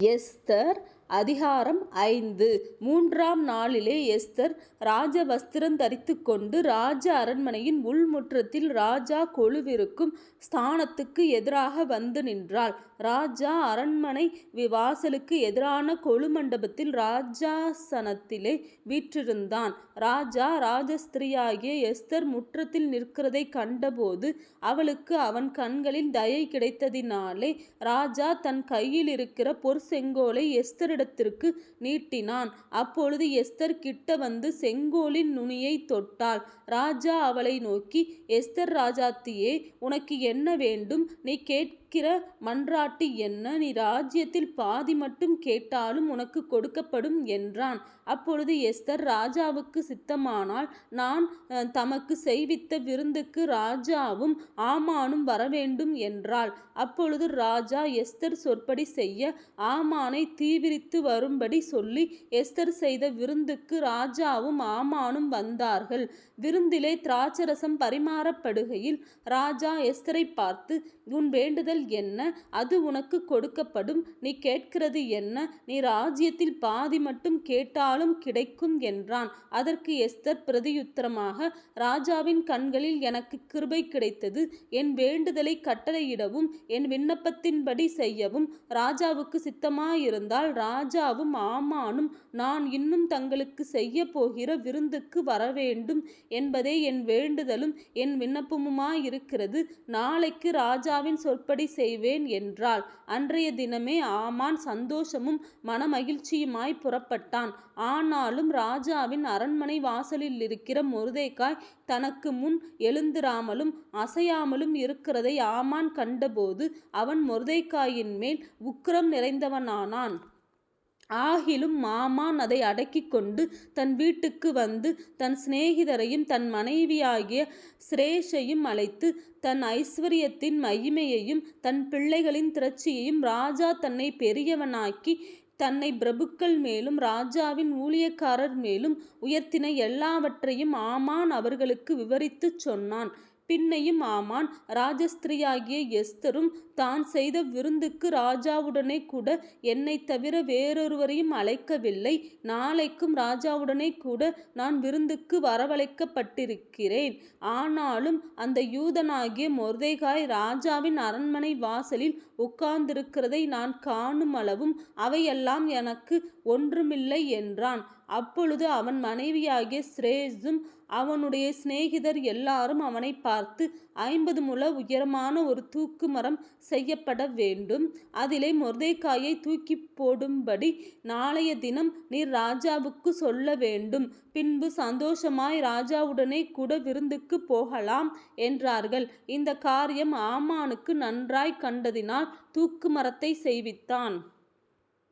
Esther அதிகாரம் ஐந்து மூன்றாம் நாளிலே எஸ்தர் ராஜ வஸ்திரம் தரித்து கொண்டு ராஜ அரண்மனையின் உள்முற்றத்தில் ராஜா கொலுவிருக்கும் ஸ்தானத்துக்கு எதிராக வந்து நின்றாள். ராஜா அரண்மனை வாசலுக்கு எதிரான கொலு மண்டபத்தில் ராஜாசனத்திலே வீற்றிருந்தான். ராஜா ராஜஸ்திரியாகிய எஸ்தர் முற்றத்தில் நிற்கிறதைக் கண்டபோது அவளுக்கு அவன் கண்களில் தயை கிடைத்ததினாலே ராஜா தன் கையிலிருக்கிற பொற்செங்கோலை எஸ்தரிடத்திற்கு நீட்டினான். அப்பொழுது எஸ்தர் கிட்ட வந்து செங்கோலின் நுனியை தொட்டாள். ராஜா அவளை நோக்கி எஸ்தர் ராஜாத்தியே உனக்கு என்ன வேண்டும்? நீ கேட்கிற மன்றாட்டு என்ன? நீ ராஜ்யத்தில் பாதி மட்டும் கேட்டாலும் உனக்கு கொடுக்கப்படும் என்றான். அப்பொழுது எஸ்தர் ராஜாவுக்கு சித்தமானால் நான் தமக்கு செய்வித்த விருந்துக்கு ராஜாவும் ஆமானும் வரவேண்டும் என்றாள். அப்பொழுது ராஜா எஸ்தர் சொற்படி செய்ய ஆமானை தீவிரித்து வரும்படி சொல்லி எஸ்தர் செய்த விருந்துக்கு ராஜாவும் ஆமானும் வந்தார்கள். விருந்திலே திராட்சரசம் பரிமாறப்படுகையில் ராஜா எஸ்தரை பார்த்து உன் வேண்டுதல் என்ன? அது உனக்கு கொடுக்கப்படும். நீ கேட்கிறது என்ன? நீ ராஜ்யத்தில் பாதி மட்டும் கேட்டாலும் கிடைக்கும் என்றான். அதற்கு எஸ்தர் பிரதியுத்தரமாக ராஜாவின் கண்களில் எனக்கு கிருபை கிடைத்தது. என் வேண்டுதலை கட்டளையிடவும் என் விண்ணப்பத்தின்படி செய்யவும் ராஜாவுக்கு சித்தமாயிருந்தால் ராஜாவும் ஆமானும் நான் இன்னும் தங்களுக்கு செய்ய போகிற விருந்துக்கு வரவேண்டும் என்பதே என் வேண்டுதலும் என் விண்ணப்பமுமாயிருக்கிறது. நாளைக்கு ராஜாவின் சொற்படி செய்வேன் என்றாள். அன்றைய தினமே ஆமான் சந்தோஷமும் மனமகிழ்ச்சியுமாய் புறப்பட்டான். ஆனாலும் ராஜாவின் அரண்மனை வாசலில் இருக்கிற மொர்தெகாய் தனக்கு முன் எழுந்திராமலும் அசையாமலும் இருக்கிறதை ஆமான் கண்டபோது அவன் மொர்தெகாயின்மேல் உக்கிரம் நிறைந்தவனானான். ஆகிலும் மாமான் அதை அடக்கிக்கொண்டு தன் வீட்டுக்கு வந்து தன் சிநேகிதரையும் தன் மனைவியாகிய சிரேஷையும் அழைத்து தன் ஐசுவரியத்தின் மகிமையையும் தன் பிள்ளைகளின் திரட்சியையும் ராஜா தன்னை பெரியவனாக்கி தன்னை பிரபுக்கள் மேலும் ராஜாவின் ஊழியக்காரர் மேலும் உயர்த்தின எல்லாவற்றையும் ஆமான் அவர்களுக்கு விவரித்துச் சொன்னான். பின்னையும் ஆமான் ராஜஸ்திரியாகிய எஸ்தரும் தான் செய்த விருந்துக்கு ராஜாவுடனே கூட என்னை தவிர வேறொருவரையும் அழைக்கவில்லை. நாளைக்கும் ராஜாவுடனே கூட நான் விருந்துக்கு வரவழைக்கப்பட்டிருக்கிறேன். ஆனாலும் அந்த யூதனாகிய மொர்தேகாய் ராஜாவின் அரண்மனை வாசலில் உட்கார்ந்திருக்கிறதை நான் காணுமளவும் அவையெல்லாம் எனக்கு ஒன்றுமில்லை என்றான். அப்பொழுது அவன் மனைவியாகிய ஸ்ரேஸும் அவனுடைய சிநேகிதர் எல்லாரும் அவனைப் பார்த்து ஐம்பது முழ உயரமான ஒரு தூக்கு மரம் செய்யப்படவேண்டும். அதிலே மொருதைக்காயை தூக்கி போடும்படி நாளைய தினம் நீர் ராஜாவுக்கு சொல்ல வேண்டும் பின்பு சந்தோஷமாய் ராஜாவுடனே கூட விருந்துக்குப் போகலாம் என்றார்கள். இந்த காரியம் ஆமானுக்கு நன்றாய்க் கண்டதினால் தூக்கு மரத்தை செய்வித்தான்.